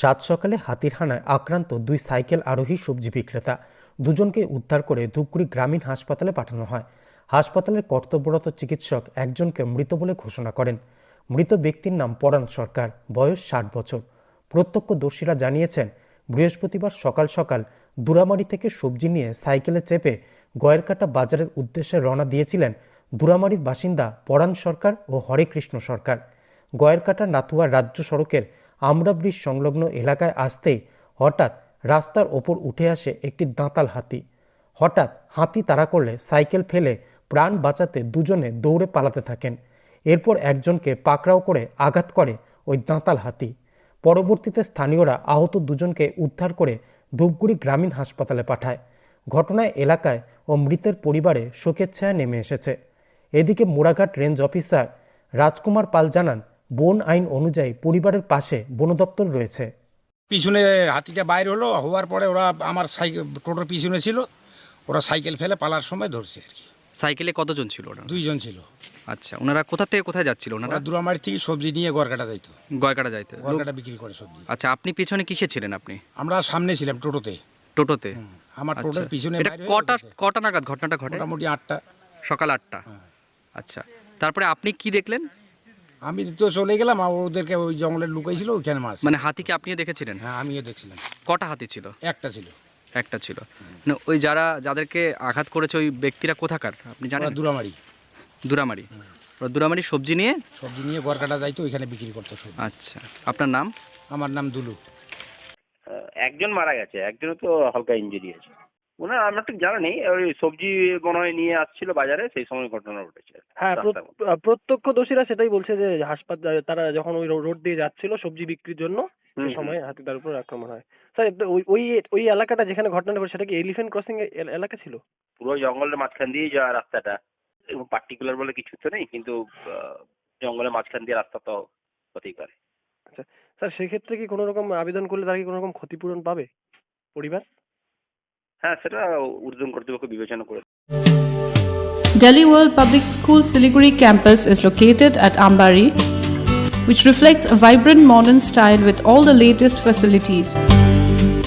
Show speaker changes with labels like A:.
A: সাত সকালে হাতির হানায় আক্রান্ত দুই সাইকেল আরোহী সবজি বিক্রেতা দুজনকে উদ্ধার করে ধূপগুড়ি গ্রামীণ হাসপাতালে পাঠানো হয়। হাসপাতালের কর্তব্যরত চিকিৎসক একজনকে মৃত বলে ঘোষণা করেন। মৃত ব্যক্তির নাম পরাণ সরকার, বয়স ষাট বছর। প্রত্যক্ষদর্শীরা জানিয়েছেন, বৃহস্পতিবার সকাল সকাল দুরামারি থেকে সবজি নিয়ে সাইকেলে চেপে গয়েরকাটা বাজারের উদ্দেশ্যে রওনা দিয়েছিলেন দুরামারির বাসিন্দা পরাণ সরকার ও হরেকৃষ্ণ সরকার। গয়েরকাটা নাথুয়া রাজ্য সড়কের আমরা ব্রিজ সংলগ্ন এলাকায় আসতেই হঠাৎ রাস্তার ওপর উঠে আসে একটি দাঁতাল হাতি। হঠাৎ হাতি তাড়া করলে সাইকেল ফেলে প্রাণ বাঁচাতে দুজনে দৌড়ে পালাতে থাকেন। এরপর একজনকে পাকড়াও করে আঘাত করে ওই দাঁতাল হাতি। পরবর্তীতে স্থানীয়রা আহত দুজনকে উদ্ধার করে ধূপগুড়ি গ্রামীণ হাসপাতালে পাঠায়। ঘটনায় এলাকায় ও মৃতের পরিবারে শোকের ছায়া নেমে এসেছে। এদিকে মোড়াঘাট রেঞ্জ অফিসার রাজকুমার পাল জানান বন আইন অনুযায়ী পরিবারের পাশে বন দপ্তর রয়েছে।
B: পিছনে হাতিটা বাইরে হলো হওয়ার পরে ওরা আমার সাইকেল টোটোর পিছনে ছিল ওরা সাইকেল ফেলে পালার সময় ধরছে আর কি।
C: সাইকেলে কতজন ছিল ওরা
B: দুইজন ছিল।
C: আচ্ছা ওনারা কোথা থেকে কোথায় যাচ্ছিল ওনারা?
B: দুরামারি থেকে সবজি নিয়ে গড়কাটা যাইতো।
C: গয়কাটা যাইতে।
B: গড়কাটা বিক্রি করে সবজি।
C: আচ্ছা আপনি পিছনে কিসে ছিলেন আপনি?
B: আমরা সামনে ছিলাম টোটোতে।
C: টোটোতে?
B: আমার
C: আচ্ছা
B: টোটোর পিছনে
C: এটা কটা কটা নাগাদ ঘটনাটা ঘটে?
B: মোটামুটি আটটা।
C: সকাল আটটা। আচ্ছা তারপরে আপনি কি দেখলেন?
B: আমি তো চলে গেলাম আর ওদেরকে ওই জঙ্গলে লুকাইছিল ওইখানে মাছ।
C: মানে হাতিকে আপনিও দেখেছিলেন?
B: হ্যাঁ আমিও দেখছিলাম।
C: কটা হাতি ছিল?
B: একটা ছিল।
C: একটা ছিল। না ওই যারা যাদেরকে আঘাত করেছে ওই ব্যক্তিরা কোথাকার? আপনি জানেন?
B: দুরামারি।
C: দুরামারি। ওরা দুরামারি সবজি নিয়ে?
B: সবজি নিয়ে গড়কাটা যাইতো ওইখানে বিক্রি করতো সবজি
C: আচ্ছা। আপনার নাম?
B: আমার নাম দুলু।
D: একজন মারা গেছে একজনও তো হালকা ইঞ্জুরি আছে। ওনার আমার ঠিক জানা নেই। ওই সবজি মনে হয় নিয়ে আসছিল বাজারে সেই সময় ঘটনা ঘটেছে।
E: হ্যাঁ। প্রত্যক্ষদর্শীরা সেটাই বলছে যে হাসপাতাল তারা যখন ওই রোড দিয়ে যাচ্ছিল সবজি বিক্রির জন্য সেই সময় হাতি তার উপর আক্রমণ হয়। স্যার ওই ওই ওই এলাকাটা যেখানে ঘটনাটা ঘটে সেটা কি এলিফ্যান্ট ক্রসিং এলাকা ছিল?
D: পুরো জঙ্গলের মাঝখান দিয়ে যাওয়া রাস্তাটা। পার্টিকুলার বলে কিছু তো নেই কিন্তু আহ, জঙ্গলের মাঝখান দিয়ে রাস্তা তো হতেই পারে।
E: আচ্ছা স্যার সেক্ষেত্রে কি কোনো রকম আবেদন করলে তারা কি কোনো রকম ক্ষতিপূরণ পাবে পরিবার?
D: হ্যাঁ সেটা ঊর্ধ্বতন কর্তৃপক্ষ বিবেচনা করে
F: Delhi World Public School Siliguri campus is located at Ambari, which reflects a vibrant modern style with all the latest facilities.